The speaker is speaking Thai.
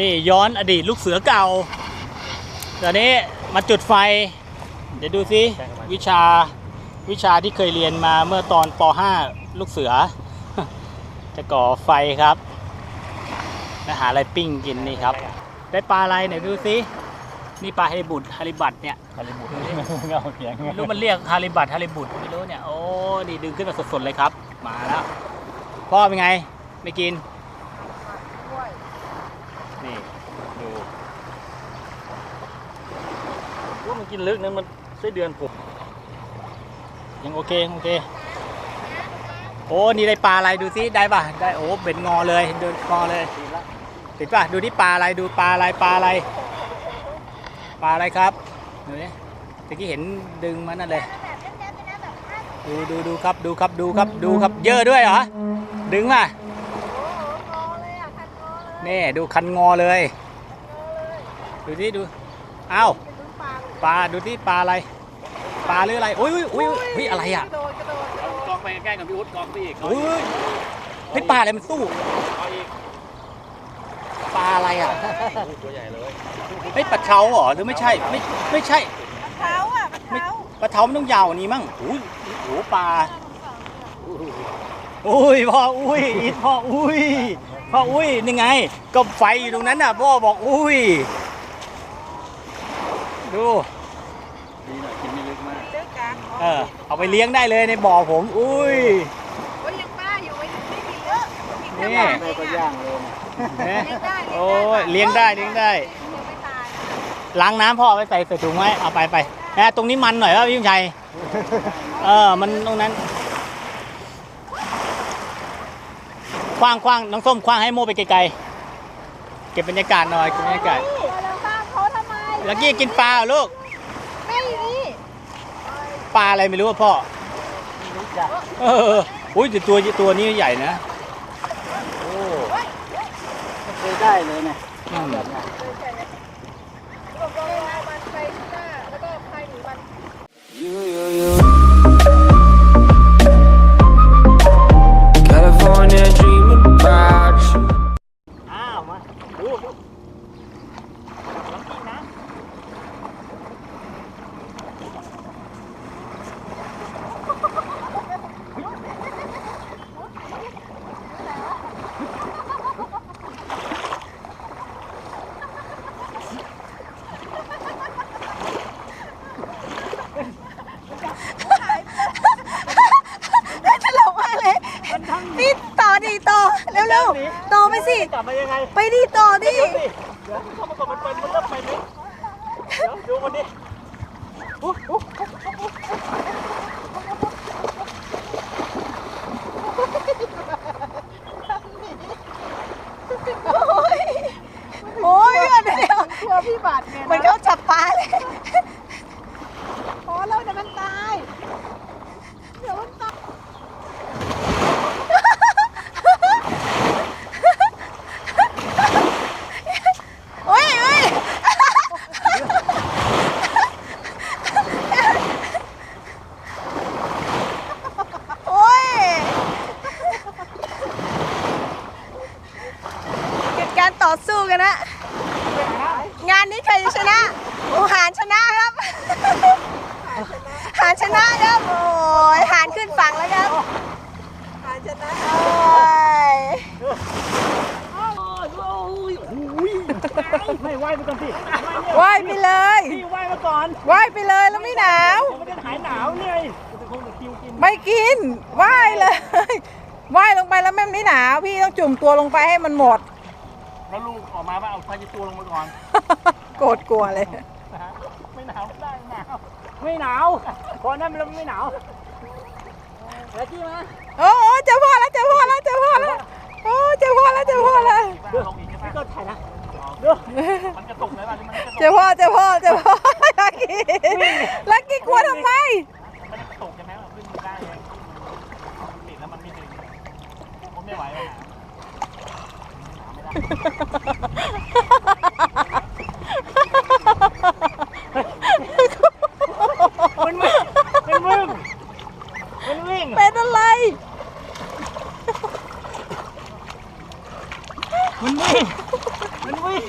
นี่ย้อนอดีตลูกเสือเก่า ตอนนี้มาจุดไฟ เดี๋ยวดูสิวิชาวิชาที่เคยเรียนมาเมื่อตอนป .5 ลูกเสือ จะก่อไฟครับนะหาอะไรปิ้งกินนี่ครับ ได้ปลาอะไรไหนดูสินี่ปลาฮาริบุตฮาริบัตเนี่ยฮาริบุตเงาเสียงไม่รู้มันเรียกฮาริบัตฮาริบุตไม่รู้เนี่ยโอ้นี่ดึงขึ้นมาสดๆเลยครับ มาแล้วพ่อเป็นไง ไม่กิน นี่ดูว่ามันกินลึกนะมันไส้เดือนผมยังโอเคโอเค โอ้นี่ได้ปลาอะไรดูสิได้ป่ะได้โอ้เบ็ดงอเลยเดินงอเลยติดป่ะดูที่ปลาอะไรดูปลาอะไรปลาอะไร ปลาอะไรครับดูนี่ตะกี้เห็นดึงมันนั่นเลยดูดูดูครับดูครับดูครับดูครับเยอะด้วยเหรอดึงมา นี่ดูคันงอเลย ดูที่ดูอ้าวปลาดูที่ปลาอะไร ปลาหรืออะไรอุ้ยอุ้ยอุ้ยอุ้ยอะไรอะกองไปใกล้ๆกับพี่อุ๊ดกองไปอีกอุ้ยเฮ้ยปลาอะไรมันสู้เอาอีกปลาอะไรอะตัวใหญ่เลยเฮ้ยปลาเทาเหรอหรือไม่ใช่ไม่ไม่ใช่เขาอะไม่เขาปลาเทามันต้องยาวกว่านี้มั้งอุ้ยโอ้โหปลาอุ้ยพ่ออุ้ยอีทพ่ออุ้ย พ่ออุ้ยนี่ไง ก็ไฟอยู่ตรงนั้นน่ะพ่อบอกอุ้ย ดูดีหน่อยกินไม่ลึกมากเลือกกันเออเอาไปเลี้ยงได้เลยในบ่อผมอุ้ยโอ้ยยังป้าอยู่ไม่ไม่กินเยอะกินแค่นี่บ่อเอได้ก็งย่าอะงเลยนะนะเลี้ยงได้โอ้ยเลี้ยงได้เลี้ยงได้ยังไม่ตายล้างน้ำพ่อเอาไปใส่ใส่ถุงไว้เอาไปไปแหมตรงนี้มันหน่อยว่าพี่ชัยเออมันตรงนั้น คว้างคว้างน้องส้มคว้างให้โมไปไกลๆ เก็บบรรยากาศหน่อยเก็บบรรยากาศเราป้าเขาทำไมแล้วกี้กินปลาเหรอลูก ไม่นี่ปลาอะไรไม่รู้อะพ่อเอออุ้ยแต่ตัวตัวนี้ใหญ่นะโอ้ไม่เคยได้เลยนะอืมแสิกลับมายังไงไปดิต่อดิ เดี๋ยวสิเดี๋ยวเข้ามาก่อนมันเป็นมันเริ่มไปไหมเดี๋ยวดูมันดิอุ๊ยอุ๊ยโอ้ยโอ้ยเดี๋ยวกลัวพี่บาดเหมือนเขาจับปลาเลยพอแล้วเดี๋ยวมันตาย เดี๋ยวมันตาย โอ้ยโอ้ยโอ้ยเกิดการต่อสู้กั นนะ งานนี้ใครจะชนะโอ้หานชนะครับ หานชนะครับโอ้ยหานขึ้นฝั่งแล้วครับหานชนะโอ้ยไม่ไหวไปก่อนสิว่ายไปเลยพี่ไหวมาก่อนว่ายไปเลยแล้วไม่หนาวเดี๋ยวมันจะหายหนาวเนี่ยจะคงจะคิวกินไม่กินว่ายเลยว่ายลงไปแล้วแม่ไม่หนาวพี่ต้องจุ่มตัวลงไปให้มันหมด แล้วลูกออกมาว่าเอาพายุตัวลงมาก่อนโกรธกลัวเลย นะฮะไม่หนาวไม่ได้ไม่หนาวไม่หนาวพอนั้นมันไม่หนาวแล้วที่มาโอ้โอ้เจอพ่อแล้วเจอพ่อแล้วเจอพ่อแล้วโอ้เจอพ่อแล้วเจอพ่อแล้วดูลงอีกใช่ไหมก็ถ่ายนะดูมันจะตกเลยป่ะมันจะตกเจอพ่อเจอพ่อเจอพ่อลักกี้ลักกี้กลัวทำไม มันจะตกใช่ไหมมันขึ้นไม่ได้เลยมันติดแล้วมันไม่ดึงผมไม่ไหวแล้วนะ มันมึงมันมึงมันวิ่งเป็นอะไร มันวิ่งมันวิ่ง